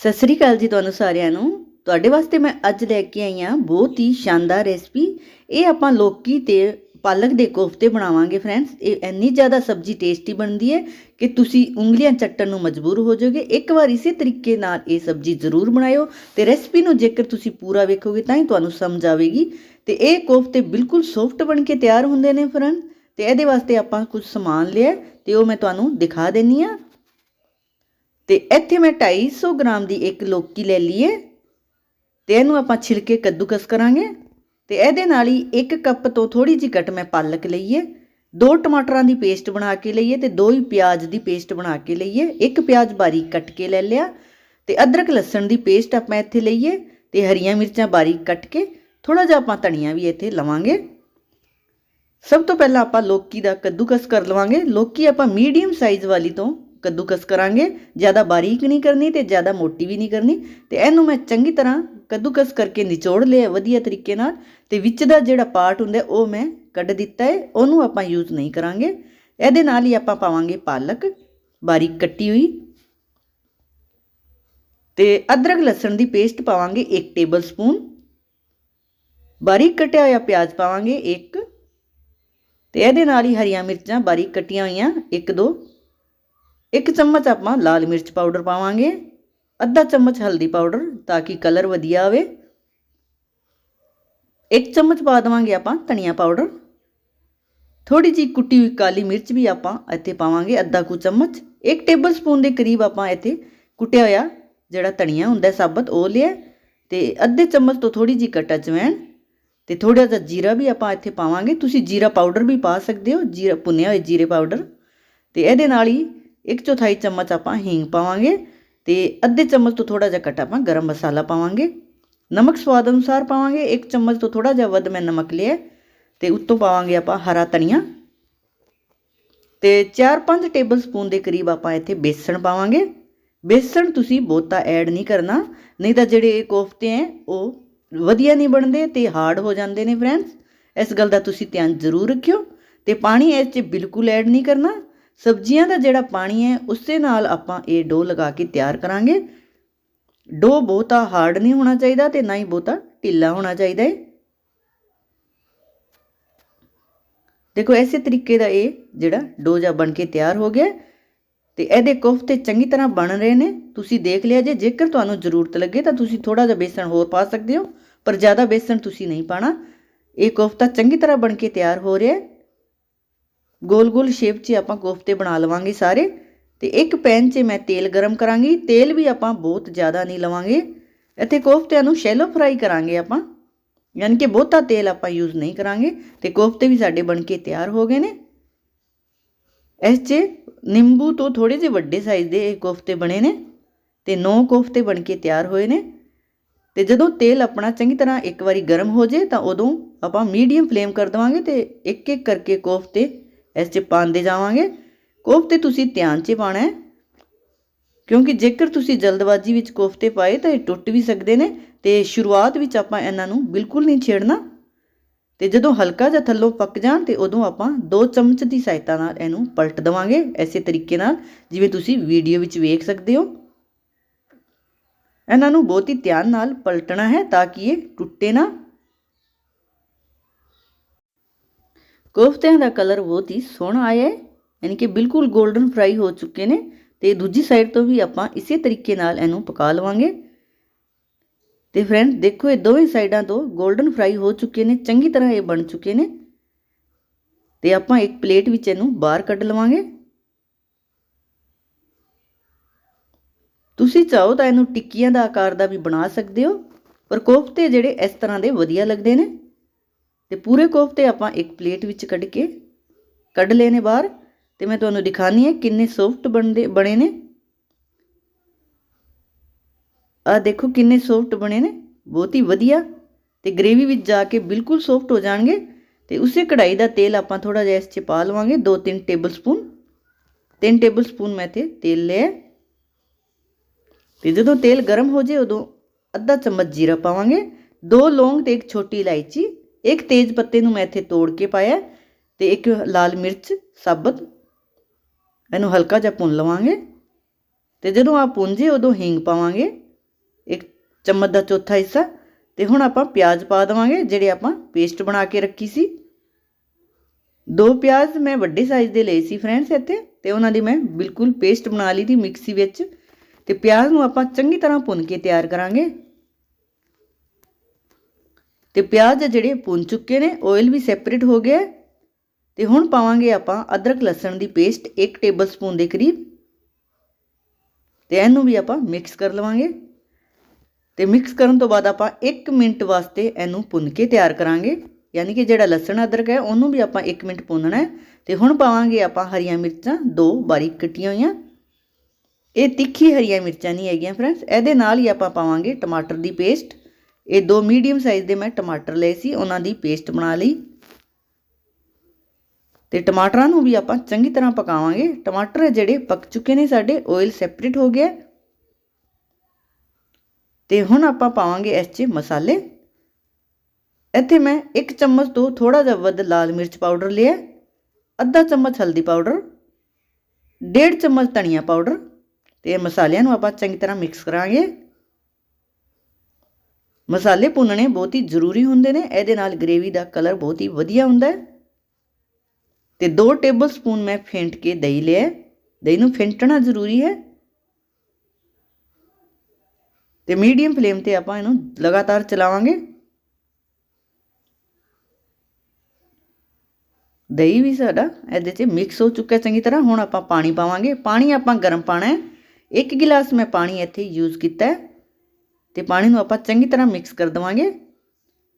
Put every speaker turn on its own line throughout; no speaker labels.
ਸਤਿ ਸ੍ਰੀ ਅਕਾਲ ਜੀ ਤੁਹਾਨੂੰ ਸਾਰਿਆਂ ਨੂੰ। ਤੁਹਾਡੇ ਵਾਸਤੇ ਮੈਂ ਅੱਜ ਲੈ ਕੇ ਆਈ ਹਾਂ ਬਹੁਤ ਹੀ ਸ਼ਾਨਦਾਰ ਰੈਸਪੀ ਇਹ ਆਪਾਂ ਲੋਕੀ ਤੇ ਪਾਲਕ ਦੇ ਕੋਫਤੇ ਬਣਾਵਾਂਗੇ ਫਰੈਂਡਸ ਇਹ ਇੰਨੀ ਜ਼ਿਆਦਾ ਸਬਜ਼ੀ ਟੇਸਟੀ ਬਣਦੀ ਹੈ ਕਿ ਤੁਸੀਂ ਉਂਗਲੀਆਂ ਚੱਟਣ ਨੂੰ ਮਜਬੂਰ ਹੋ ਜਾਓਗੇ। ਇੱਕ ਵਾਰ ਇਸੇ ਤਰੀਕੇ ਨਾਲ ਇਹ ਸਬਜ਼ੀ ਜ਼ਰੂਰ ਬਣਾਇਓ ਤੇ ਰੈਸਪੀ ਨੂੰ ਜੇਕਰ ਤੁਸੀਂ ਪੂਰਾ ਵੇਖੋਗੇ ਤਾਂ ਹੀ ਤੁਹਾਨੂੰ ਸਮਝ ਆਵੇਗੀ। ਤੇ ਇਹ ਕੋਫਤੇ ਬਿਲਕੁਲ ਸੌਫਟ ਬਣ ਕੇ ਤਿਆਰ ਹੁੰਦੇ ਨੇ ਫਰੈਂਡ ਤੇ ਇਹਦੇ ਵਾਸਤੇ ਆਪਾਂ ਕੁਝ ਸਮਾਨ ਲਿਆ ਤੇ ਉਹ ਮੈਂ ਤੁਹਾਨੂੰ ਦਿਖਾ ਦੇਣੀ ਆ ਤੇ ਇੱਥੇ ਮੈਂ 250 ਗ੍ਰਾਮ ਦੀ ਇੱਕ ਲੋਕੀ ਲੈ ਲਈਏ ਤੇ ਇਹਨੂੰ ਆਪਾਂ ਛਿਲਕੇ ਕੱਦੂਕਸ ਕਰਾਂਗੇ ਤੇ ਇਹਦੇ ਨਾਲ ਹੀ 1 ਕੱਪ ਤੋਂ ਥੋੜੀ ਜਿਹੀ ਘੱਟ ਮੈਂ ਪਾਲਕ ਲਈਏ ਦੋ ਟਮਾਟਰਾਂ ਦੀ ਪੇਸਟ ਬਣਾ ਕੇ ਲਈਏ ਤੇ ਦੋ ਹੀ ਪਿਆਜ਼ ਦੀ ਪੇਸਟ ਬਣਾ ਕੇ ਲਈਏ ਇੱਕ ਪਿਆਜ਼ ਬਾਰੀਕ ਕੱਟ ਕੇ ਲੈ ਲਿਆ ਤੇ ਅਦਰਕ ਲਸਣ ਦੀ ਪੇਸਟ ਆਪਾਂ ਇੱਥੇ ਲਈਏ ਤੇ ਹਰੀਆਂ ਮਿਰਚਾਂ ਬਾਰੀਕ ਕੱਟ ਕੇ ਥੋੜਾ ਜਿਹਾ ਆਪਾਂ ਧਨੀਆ ਵੀ ਇੱਥੇ ਲਵਾਂਗੇ। ਸਭ ਤੋਂ ਪਹਿਲਾਂ ਆਪਾਂ ਲੋਕੀ ਦਾ ਕੱਦੂਕਸ ਕਰ ਲਵਾਂਗੇ, ਲੋਕੀ ਆਪਾਂ ਮੀਡੀਅਮ ਸਾਈਜ਼ ਵਾਲੀ ਤੋਂ ਕੱਦੂਕਸ ਕਰਾਂਗੇ, ਜ਼ਿਆਦਾ ਬਾਰੀਕ ਨਹੀਂ ਕਰਨੀ ਤੇ ਜ਼ਿਆਦਾ ਮੋਟੀ ਵੀ ਨਹੀਂ ਕਰਨੀ। ਤੇ ਇਹਨੂੰ ਮੈਂ ਚੰਗੀ ਤਰ੍ਹਾਂ ਕੱਦੂਕਸ ਕਰਕੇ ਨਿਚੋੜ ਲਿਆ ਵਧੀਆ ਤਰੀਕੇ ਨਾਲ ਤੇ ਵਿੱਚ ਦਾ ਜਿਹੜਾ ਪਾਰਟ ਹੁੰਦਾ ਉਹ ਮੈਂ ਕੱਢ ਦਿੱਤਾ ਹੈ ਉਹਨੂੰ ਆਪਾਂ ਯੂਜ਼ ਨਹੀਂ ਕਰਾਂਗੇ। ਇਹਦੇ ਨਾਲ ਹੀ ਆਪਾਂ ਪਾਵਾਂਗੇ ਪਾਲਕ, ਬਾਰੀਕ ਕੱਟੀ ਹੋਈ। ਤੇ ਅਦਰਕ ਲਸਣ ਦੀ ਪੇਸਟ ਪਾਵਾਂਗੇ 1 ਟੇਬਲ ਸਪੂਨ ਬਾਰੀਕ ਕਟਿਆ ਹੋਇਆ ਪਿਆਜ਼ ਪਾਵਾਂਗੇ 1 ਤੇ ਇਹਦੇ ਨਾਲ ਹੀ ਹਰੀਆਂ ਮਿਰਚਾਂ ਬਾਰੀਕ ਕੱਟੀਆਂ ਹੋਈਆਂ 1 2 ਇੱਕ ਚਮਚ ਆਪਾਂ ਲਾਲ ਮਿਰਚ ਪਾਊਡਰ ਪਾਵਾਂਗੇ। ਅੱਧਾ ਚਮਚ ਹਲਦੀ ਪਾਊਡਰ ਤਾਂ ਕਿ ਕਲਰ ਵਧੀਆ ਆਵੇ। ਇੱਕ ਚਮਚ ਪਾ ਦੇਵਾਂਗੇ ਆਪਾਂ ਧਨੀਆ ਪਾਊਡਰ। ਥੋੜੀ ਜੀ ਕੁੱਟੀ ਹੋਈ ਕਾਲੀ ਮਿਰਚ ਵੀ ਆਪਾਂ ਇੱਥੇ ਪਾਵਾਂਗੇ, ਅੱਧਾ ਕੁ ਚਮਚ। ਇੱਕ ਟੇਬਲ ਸਪੂਨ ਦੇ ਕਰੀਬ ਆਪਾਂ ਇੱਥੇ ਕੁੱਟਿਆ ਹੋਇਆ ਜਿਹੜਾ ਧਨੀਆ ਹੁੰਦਾ ਸਾਬਤ, ਉਹ ਲਿਆ। ਤੇ ਅੱਧੇ ਚਮਚ ਤੋਂ ਥੋੜੀ ਜੀ ਕਟਾ ਜਵੈਣ ਤੇ ਥੋੜਾ ਜਿਹਾ ਜੀਰਾ ਵੀ ਆਪਾਂ ਇੱਥੇ ਪਾਵਾਂਗੇ। ਤੁਸੀਂ ਜੀਰਾ ਪਾਊਡਰ ਵੀ ਪਾ ਸਕਦੇ ਹੋ, ਜੀਰਾ ਭੁੰਨਿਆ ਹੋਇਆ ਜੀਰੇ ਪਾਊਡਰ। ਤੇ ਇਹਦੇ ਨਾਲ ਹੀ ਇੱਕ ਚੌਥਾਈ ਚਮਚ ਆਪਾਂ ਹੀਂਗ ਪਾਵਾਂਗੇ ਤੇ ਅੱਧੇ ਚਮਚ ਤੋਂ ਥੋੜਾ ਜਿਹਾ ਘੱਟ ਆਪਾਂ ਗਰਮ ਮਸਾਲਾ ਪਾਵਾਂਗੇ ਨਮਕ ਸਵਾਦ ਅਨੁਸਾਰ ਪਾਵਾਂਗੇ ਇੱਕ ਚਮਚ ਤੋਂ ਥੋੜਾ ਜਿਹਾ ਵੱਧ ਮੈਂ ਨਮਕ ਲਿਆ ਤੇ ਉੱਤੋਂ ਪਾਵਾਂਗੇ ਆਪਾਂ ਹਰਾ ਧਨੀਆ ਤੇ 4-5 ਟੇਬਲ ਸਪੂਨ ਦੇ ਕਰੀਬ ਆਪਾਂ ਇੱਥੇ ਬੇਸਣ ਪਾਵਾਂਗੇ ਬੇਸਣ ਤੁਸੀਂ ਬਹੁਤਾ ਐਡ ਨਹੀਂ ਕਰਨਾ ਨਹੀਂ ਤਾਂ ਜਿਹੜੇ ਕੋਫਤੇ ਹੈ ਉਹ ਵਧੀਆ ਨਹੀਂ ਬਣਦੇ ਤੇ ਹਾਰਡ ਹੋ ਜਾਂਦੇ ਨੇ ਫਰੈਂਡਸ ਇਸ ਗੱਲ ਦਾ ਤੁਸੀਂ ਧਿਆਨ ਜ਼ਰੂਰ ਰੱਖਿਓ ਤੇ ਪਾਣੀ ਇਸ 'ਚ ਬਿਲਕੁਲ ਐਡ ਨਹੀਂ ਕਰਨਾ ਸਬਜ਼ੀਆਂ ਦਾ ਜਿਹੜਾ ਪਾਣੀ ਹੈ, ਉਸੇ ਨਾਲ ਆਪਾਂ ਇਹ ਡੋ ਲਗਾ ਕੇ ਤਿਆਰ ਕਰਾਂਗੇ। ਡੋ ਬਹੁਤਾ ਹਾਰਡ ਨਹੀਂ ਹੋਣਾ ਚਾਹੀਦਾ ਤੇ ਨਾ ਹੀ ਬਹੁਤਾ ਢਿੱਲਾ ਹੋਣਾ ਚਾਹੀਦਾ ਹੈ। ਦੇਖੋ, ਐਸੇ ਤਰੀਕੇ ਦਾ ਇਹ ਜਿਹੜਾ ਡੋ ਜਾ ਬਣ ਕੇ ਤਿਆਰ ਹੋ ਗਿਆ। ਤੇ ਇਹਦੇ ਕੋਫਤੇ ਚੰਗੀ ਤਰ੍ਹਾਂ ਬਣ ਰਹੇ ਨੇ। ਤੁਸੀਂ ਦੇਖ ਲਿਆ ਜੇ, ਜੇਕਰ ਤੁਹਾਨੂੰ ਜ਼ਰੂਰਤ ਲੱਗੇ ਤਾਂ ਤੁਸੀਂ ਥੋੜਾ ਜਿਹਾ ਬੇਸਣ ਹੋਰ ਪਾ ਸਕਦੇ ਹੋ, ਪਰ ਜ਼ਿਆਦਾ ਬੇਸਣ ਤੁਸੀਂ ਨਹੀਂ ਪਾਣਾ। ਇਹ ਕੋਫਤਾ ਚੰਗੀ ਤਰ੍ਹਾਂ ਬਣ ਕੇ ਤਿਆਰ ਹੋ ਰਿਹਾ ਹੈ। ਗੋਲ ਗੋਲ ਸ਼ੇਪ 'ਚ ਆਪਾਂ ਕੋਫਤੇ ਬਣਾ ਲਵਾਂਗੇ ਸਾਰੇ ਤੇ ਇੱਕ ਪੈਨ 'ਚ ਮੈਂ ਤੇਲ ਗਰਮ ਕਰਾਂਗੀ। ਤੇਲ ਵੀ ਆਪਾਂ ਬਹੁਤ ਜ਼ਿਆਦਾ ਨਹੀਂ ਲਵਾਂਗੇ। ਇੱਥੇ ਕੋਫਤਿਆਂ ਨੂੰ ਸ਼ੈਲੋ ਫਰਾਈ ਕਰਾਂਗੇ ਆਪਾਂ। ਯਾਨੀ ਕਿ ਬਹੁਤਾ ਤੇਲ ਆਪਾਂ ਯੂਜ਼ ਨਹੀਂ ਕਰਾਂਗੇ ਤੇ ਕੋਫਤੇ ਵੀ ਸਾਡੇ ਬਣ ਕੇ ਤਿਆਰ ਹੋ ਗਏ ਨੇ। ਇਸ 'ਚ ਨਿੰਬੂ ਤੋਂ ਥੋੜੇ ਜਿਹੇ ਵੱਡੇ ਸਾਈਜ਼ ਦੇ ਇਹ ਕੋਫਤੇ ਬਣੇ ਨੇ ਤੇ 9 ਕੋਫਤੇ ਬਣ ਕੇ ਤਿਆਰ ਹੋਏ ਨੇ। ਤੇ ਜਦੋਂ ਤੇਲ ਆਪਣਾ ਚੰਗੀ ਤਰ੍ਹਾਂ ਇੱਕ ਵਾਰੀ ਗਰਮ ਹੋ ਜੇ ਤਾਂ ਉਦੋਂ ਆਪਾਂ ਮੀਡੀਅਮ ਫਲੇਮ ਕਰ ਦਵਾਂਗੇ ਤੇ ਇੱਕ ਇੱਕ ਕਰਕੇ ਕੋਫਤੇ ਇਸ 'ਚ ਪਾਉਂਦੇ ਜਾਵਾਂਗੇ। ਕੋਫਤੇ ਤੁਸੀਂ ਧਿਆਨ 'ਚ ਪਾਣਾ ਹੈ। ਕਿਉਂਕਿ ਜੇਕਰ ਤੁਸੀਂ ਜਲਦਬਾਜ਼ੀ ਵਿੱਚ ਕੋਫਤੇ ਪਾਏ ਤਾਂ ਇਹ ਟੁੱਟ ਵੀ ਸਕਦੇ ਨੇ ਤੇ ਸ਼ੁਰੂਆਤ ਵਿੱਚ ਆਪਾਂ ਇਹਨਾਂ ਨੂੰ ਬਿਲਕੁਲ ਨਹੀਂ ਛੇੜਨਾ। ਤੇ ਜਦੋਂ ਹਲਕਾ ਜਿਹਾ ਥੱਲੋਂ ਪੱਕ ਜਾਣ ਤੇ ਉਦੋਂ ਆਪਾਂ 2 ਚਮਚ ਦੀ ਸਹਾਇਤਾ ਨਾਲ ਇਹਨੂੰ ਪਲਟ ਦਵਾਂਗੇ ਐਸੇ ਤਰੀਕੇ ਨਾਲ, ਜਿਵੇਂ ਤੁਸੀਂ ਵੀਡੀਓ ਵਿੱਚ ਵੇਖ ਸਕਦੇ ਹੋ। ਇਹਨਾਂ ਨੂੰ ਬਹੁਤ ਹੀ ਧਿਆਨ ਨਾਲ ਪਲਟਣਾ ਹੈ ਤਾਂ ਕਿ ਇਹ ਟੁੱਟੇ ਨਾ। ਕੋਫਤਿਆਂ ਦਾ ਕਲਰ ਬਹੁਤ ਹੀ ਸੋਹਣਾ ਆਇਆ ਹੈ ਯਾਨੀ ਕਿ ਬਿਲਕੁਲ 골ਡਨ ਫਰਾਈ ਹੋ ਚੁੱਕੇ ਨੇ ਤੇ ਦੂਜੀ ਸਾਈਡ ਤੋਂ ਵੀ ਆਪਾਂ ਇਸੇ ਤਰੀਕੇ ਨਾਲ ਇਹਨੂੰ ਪਕਾ ਲਵਾਂਗੇ ਤੇ ਫਰੈਂਡ ਦੇਖੋ ਇਹ ਦੋਵੇਂ ਸਾਈਡਾਂ ਤੋਂ 골ਡਨ ਫਰਾਈ ਹੋ ਚੁੱਕੇ ਨੇ ਚੰਗੀ ਤਰ੍ਹਾਂ ਇਹ ਬਣ ਚੁੱਕੇ ਨੇ ਤੇ ਆਪਾਂ ਇੱਕ ਪਲੇਟ ਵਿੱਚ ਇਹਨੂੰ ਬਾਹਰ ਕੱਢ ਲਵਾਂਗੇ ਤੁਸੀਂ ਚਾਹੋ ਤਾਂ ਇਹਨੂੰ ਟਿੱਕੀਆਂ ਦਾ ਆਕਾਰ ਦਾ ਵੀ ਬਣਾ ਸਕਦੇ ਹੋ ਪਰ ਕੋਫਤੇ ਜਿਹੜੇ ਇਸ ਤਰ੍ਹਾਂ ਦੇ ਵਧੀਆ ਲੱਗਦੇ ਨੇ ਤੇ ਪੂਰੇ ਕੋਫਤੇ ਆਪਾਂ ਇੱਕ ਪਲੇਟ ਵਿੱਚ ਕੱਢ ਕੇ ਕੱਢ ਲਏ ਨੇ ਬਾਹਰ ਤੇ ਮੈਂ ਤੁਹਾਨੂੰ ਦਿਖਾਣੀ ਹੈ ਕਿੰਨੇ ਸੌਫਟ ਬਣਦੇ, ਬਣੇ ਨੇ। ਆ ਦੇਖੋ ਕਿੰਨੇ ਸੌਫਟ ਬਣੇ ਨੇ, ਬਹੁਤ ਹੀ ਵਧੀਆ ਤੇ ਗ੍ਰੇਵੀ ਵਿੱਚ ਜਾ ਕੇ ਬਿਲਕੁਲ ਸੌਫਟ ਹੋ ਜਾਣਗੇ ਤੇ ਉਸੇ ਕਢਾਈ ਦਾ ਤੇਲ ਆਪਾਂ ਥੋੜਾ ਜਿਹਾ ਇਸ 'ਚ ਪਾ ਲਵਾਂਗੇ 2-3 ਟੇਬਲ ਸਪੂਨ 3 ਟੇਬਲ ਸਪੂਨ ਮੈਂ ਤੇ ਤੇਲ ਲਿਆ ਤੇ ਜਦੋਂ ਤੇਲ ਗਰਮ ਹੋ ਜੇ ਉਦੋਂ ਅੱਧਾ ਚਮਚ ਜੀਰਾ ਪਾਵਾਂਗੇ, ਦੋ ਲੌਂਗ ਤੇ ਇੱਕ ਛੋਟੀ ਇਲਾਇਚੀ ਇੱਕ ਤੇਜ ਪੱਤੇ ਨੂੰ ਮੈਂ ਇੱਥੇ ਤੋੜ ਕੇ ਪਾਇਆ ਤੇ ਇੱਕ ਲਾਲ ਮਿਰਚ, ਸਾਬਤ, ਇਹਨੂੰ ਹਲਕਾ ਜਿਹਾ ਭੁੰਨ ਲਵਾਂਗੇ। ਤੇ ਜਦੋਂ ਆ ਪੁੰਜੇ ਉਦੋਂ ਹਿੰਗ ਪਾਵਾਂਗੇ। ਇੱਕ ਚਮਚ ਦਾ ਚੌਥਾ ਹਿੱਸਾ। ਤੇ ਹੁਣ ਆਪਾਂ ਪਿਆਜ਼ ਪਾ ਦੇਵਾਂਗੇ, ਜਿਹੜੇ ਆਪਾਂ ਪੇਸਟ ਬਣਾ ਕੇ ਰੱਖੀ ਸੀ। ਦੋ ਪਿਆਜ਼ ਮੈਂ ਵੱਡੇ ਸਾਈਜ਼ ਦੇ ਲਏ ਸੀ ਫਰੈਂਡਸ ਇੱਥੇ, ਤੇ ਉਹਨਾਂ ਦੀ ਮੈਂ ਬਿਲਕੁਲ ਪੇਸਟ ਬਣਾ ਲਈ ਦੀ ਮਿਕਸੀ ਵਿੱਚ। ਤੇ ਪਿਆਜ਼ ਨੂੰ ਆਪਾਂ ਚੰਗੀ ਤਰ੍ਹਾਂ ਭੁੰਨ ਕੇ ਤਿਆਰ ਕਰਾਂਗੇ। ਤੇ ਪਿਆਜ਼ ਜਿਹੜੇ ਭੁੰਨ ਚੁੱਕੇ ਨੇ ਆਇਲ ਵੀ ਸੈਪਰੇਟ ਹੋ ਗਿਆ ਤੇ ਹੁਣ ਪਾਵਾਂਗੇ ਆਪਾਂ ਅਦਰਕ ਲਸਣ ਦੀ ਪੇਸਟ 1 ਟੇਬਲਸਪੂਨ ਦੇ ਕਰੀਬ। ਤੇ ਇਹਨੂੰ ਵੀ ਆਪਾਂ ਮਿਕਸ ਕਰ ਲਵਾਂਗੇ। ਤੇ ਮਿਕਸ ਕਰਨ ਤੋਂ ਬਾਅਦ ਆਪਾਂ 1 ਮਿੰਟ ਵਾਸਤੇ ਇਹਨੂੰ ਭੁੰਨ ਕੇ ਤਿਆਰ ਕਰਾਂਗੇ। ਯਾਨੀ ਕਿ ਜਿਹੜਾ ਲਸਣ ਅਦਰਕ ਹੈ, ਉਹਨੂੰ ਵੀ ਆਪਾਂ 1 ਮਿੰਟ ਭੁੰਨਣਾ ਹੈ। ਤੇ ਹੁਣ ਪਾਵਾਂਗੇ ਆਪਾਂ ਹਰੀਆਂ ਮਿਰਚਾਂ, ਦੋ ਬਾਰੀਕ ਕੱਟੀਆਂ ਹੋਈਆਂ। ਇਹ ਤਿੱਖੀ ਹਰੀਆਂ ਮਿਰਚਾਂ ਨਹੀਂ ਹੈਗੀਆਂ ਫਰੈਂਡਸ ਇਹਦੇ ਨਾਲ ਹੀ ਆਪਾਂ ਪਾਵਾਂਗੇ ਟਮਾਟਰ ਦੀ ਪੇਸਟ ਇਹ ਦੋ ਮੀਡੀਅਮ ਸਾਈਜ਼ ਦੇ ਮੈਂ ਟਮਾਟਰ ਲਏ ਸੀ, ਉਹਨਾਂ ਦੀ ਪੇਸਟ ਬਣਾ ਲਈ। ਤੇ ਟਮਾਟਰਾਂ ਨੂੰ ਵੀ ਆਪਾਂ ਚੰਗੀ ਤਰ੍ਹਾਂ ਪਕਾਵਾਂਗੇ। ਟਮਾਟਰ ਜਿਹੜੇ ਪੱਕ ਚੁੱਕੇ ਨੇ ਸਾਡੇ ਆਇਲ ਸੈਪਰੇਟ ਹੋ ਗਿਆ। ਤੇ ਹੁਣ ਆਪਾਂ ਪਾਵਾਂਗੇ ਇਸ 'ਚ ਮਸਾਲੇ। ਇੱਥੇ ਮੈਂ 1 ਚਮਚ ਤੋਂ ਥੋੜਾ ਜਿਹਾ ਵੱਧ ਲਾਲ ਮਿਰਚ ਪਾਊਡਰ ਲਿਆ, ਅੱਧਾ ਚਮਚ ਹਲਦੀ ਪਾਊਡਰ, ਡੇਢ ਚਮਚ ਧਨੀਆ ਪਾਊਡਰ। ਤੇ ਮਸਾਲਿਆਂ ਨੂੰ ਆਪਾਂ ਚੰਗੀ ਤਰ੍ਹਾਂ ਮਿਕਸ ਕਰਾਂਗੇ। ਮਸਾਲੇ ਭੁੰਨਣੇ ਬਹੁਤ ਹੀ ਜ਼ਰੂਰੀ ਹੁੰਦੇ ਨੇ, ਇਹਦੇ ਨਾਲ ਗ੍ਰੇਵੀ ਦਾ ਕਲਰ ਬਹੁਤ ਹੀ ਵਧੀਆ ਹੁੰਦਾ ਹੈ। ਤੇ 2 ਟੇਬਲ ਸਪੂਨ ਮੈਂ ਫੇਂਟ ਕੇ ਦਹੀਂ ਲਿਆ ਦਹੀਂ ਨੂੰ ਫੇਂਟਣਾ ਜ਼ਰੂਰੀ ਹੈ। ਤੇ ਮੀਡੀਅਮ ਫਲੇਮ ਤੇ ਆਪਾਂ ਇਹਨੂੰ ਲਗਾਤਾਰ ਚਲਾਵਾਂਗੇ। ਦਹੀਂ ਵੀ ਸਾਡਾ ਇਹਦੇ 'ਚ ਮਿਕਸ ਹੋ ਚੁੱਕਾ ਚੰਗੀ ਤਰ੍ਹਾਂ। ਹੁਣ ਆਪਾਂ ਪਾਣੀ ਪਾਵਾਂਗੇ। ਪਾਣੀ ਆਪਾਂ ਗਰਮ ਪਾਣਾ ਹੈ। 1 ਗਿਲਾਸ ਮੈਂ ਪਾਣੀ ਇੱਥੇ ਯੂਜ਼ ਕੀਤਾ ਹੈ। ਤੇ ਪਾਣੀ ਨੂੰ ਆਪਾਂ ਚੰਗੀ ਤਰ੍ਹਾਂ ਮਿਕਸ ਕਰ ਦਵਾਂਗੇ।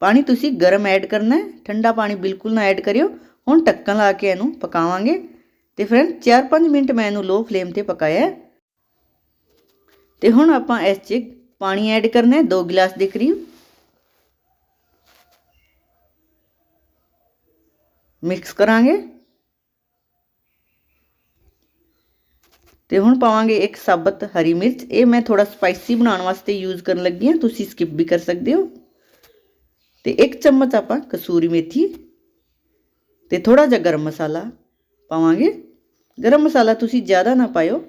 ਪਾਣੀ ਤੁਸੀਂ ਗਰਮ ਐਡ ਕਰਨਾ ਹੈ, ਠੰਡਾ ਪਾਣੀ ਬਿਲਕੁਲ ਨਾ ਐਡ ਕਰਿਓ। ਹੁਣ ਢੱਕਣ ਲਾ ਕੇ ਇਹਨੂੰ ਪਕਾਵਾਂਗੇ। ਤੇ ਫਰੈਂਡ 4-5 ਮਿੰਟ ਮੈਂ ਇਹਨੂੰ ਲੋ ਫਲੇਮ ਤੇ ਪਕਾਇਆ ਤੇ ਹੁਣ ਆਪਾਂ ਇਸ 'ਚ ਪਾਣੀ ਐਡ ਕਰਨਾ ਹੈ 2 ਗਿਲਾਸ ਦੇ ਕਰੀਬ। ਮਿਕਸ ਕਰਾਂਗੇ। ਤੇ ਹੁਣ ਪਾਵਾਂਗੇ ਇੱਕ ਸਾਬਤ ਹਰੀ ਮਿਰਚ। ਇਹ ਮੈਂ ਥੋੜਾ ਸਪਾਈਸੀ ਬਣਾਉਣ ਵਾਸਤੇ ਯੂਜ਼ ਕਰਨ ਲੱਗੀ ਹਾਂ। ਤੁਸੀਂ ਸਕਿਪ ਵੀ ਕਰ ਸਕਦੇ ਹੋ। ਤੇ ਇੱਕ ਚਮਚ ਆਪਾਂ ਕਸੂਰੀ ਮੇਥੀ ਤੇ ਥੋੜਾ ਜਿਹਾ ਗਰਮ ਮਸਾਲਾ ਪਾਵਾਂਗੇ। ਗਰਮ ਮਸਾਲਾ ਤੁਸੀਂ ਜ਼ਿਆਦਾ ਨਾ ਪਾਇਓ।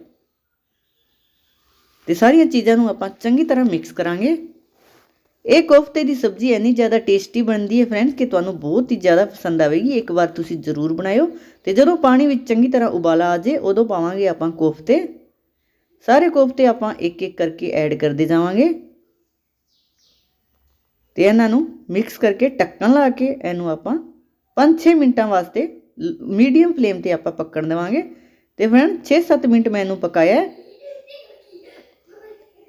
ਤੇ ਸਾਰੀਆਂ ਚੀਜ਼ਾਂ ਨੂੰ ਆਪਾਂ ਚੰਗੀ ਤਰ੍ਹਾਂ ਮਿਕਸ ਕਰਾਂਗੇ। ਇਹ ਕੋਫਤੇ ਦੀ ਸਬਜ਼ੀ ਇੰਨੀ ਜ਼ਿਆਦਾ ਟੇਸਟੀ ਬਣਦੀ ਹੈ ਫਰੈਂਡਸ ਕਿ ਤੁਹਾਨੂੰ ਬਹੁਤ ਹੀ ਜ਼ਿਆਦਾ ਪਸੰਦ ਆਵੇਗੀ। ਇੱਕ ਵਾਰ ਤੁਸੀਂ ਜ਼ਰੂਰ ਬਣਾਇਓ ਤੇ ਜਦੋਂ ਪਾਣੀ ਵਿੱਚ ਚੰਗੀ ਤਰ੍ਹਾਂ ਉਬਾਲਾ ਆ ਜੇ ਉਦੋਂ ਪਾਵਾਂਗੇ ਆਪਾਂ ਕੋਫਤੇ। ਸਾਰੇ ਕੋਫਤੇ ਆਪਾਂ ਇੱਕ ਇੱਕ ਕਰਕੇ ਐਡ ਕਰਦੇ ਜਾਵਾਂਗੇ। ਤੇ ਇਹਨਾਂ ਨੂੰ ਮਿਕਸ ਕਰਕੇ ਢੱਕਣ ਲਾ ਕੇ ਇਹਨੂੰ ਆਪਾਂ 5-6 ਮਿੰਟਾਂ ਵਾਸਤੇ ਮੀਡੀਅਮ ਫਲੇਮ ਤੇ ਆਪਾਂ ਪੱਕਣ ਦੇਵਾਂਗੇ। ਤੇ ਫਰੈਂਡ 6-7 ਮਿੰਟ ਮੈਂ ਇਹਨੂੰ ਪਕਾਇਆ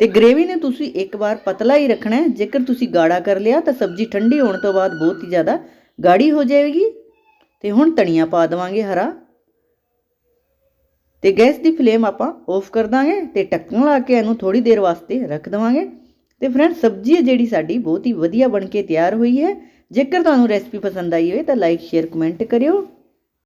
ਤੇ ਗ੍ਰੇਵੀ ਨੇ ਤੁਸੀਂ ਇੱਕ ਵਾਰ ਪਤਲਾ ਹੀ ਰੱਖਣਾ ਹੈ। ਜੇਕਰ ਤੁਸੀਂ ਗਾੜਾ ਕਰ ਲਿਆ ਤਾਂ ਸਬਜ਼ੀ ਠੰਡੀ ਹੋਣ ਤੋਂ ਬਾਅਦ ਬਹੁਤ ਹੀ ਜ਼ਿਆਦਾ ਗਾੜੀ ਹੋ ਜਾਏਗੀ ਤੇ ਹੁਣ ਧਨੀਆ ਪਾ ਦੇਵਾਂਗੇ ਹਰਾ। ਤੇ ਗੈਸ ਦੀ ਫਲੇਮ ਆਪਾਂ ਆਫ ਕਰ ਦਾਂਗੇ ਤੇ ਢੱਕਣ ਲਾ ਕੇ ਇਹਨੂੰ ਥੋੜੀ ਦੇਰ ਵਾਸਤੇ ਰੱਖ ਦੇਵਾਂਗੇ। ਤੇ ਫਰੈਂਡ ਸਬਜ਼ੀ ਹੈ ਜਿਹੜੀ ਸਾਡੀ ਬਹੁਤ ਹੀ ਵਧੀਆ ਬਣ ਕੇ ਤਿਆਰ ਹੋਈ ਹੈ। ਜੇਕਰ ਤੁਹਾਨੂੰ ਰੈਸਪੀ ਪਸੰਦ ਆਈ ਹੋਵੇ ਤਾਂ ਲਾਈਕ ਸ਼ੇਅਰ ਕਮੈਂਟ ਕਰਿਓ।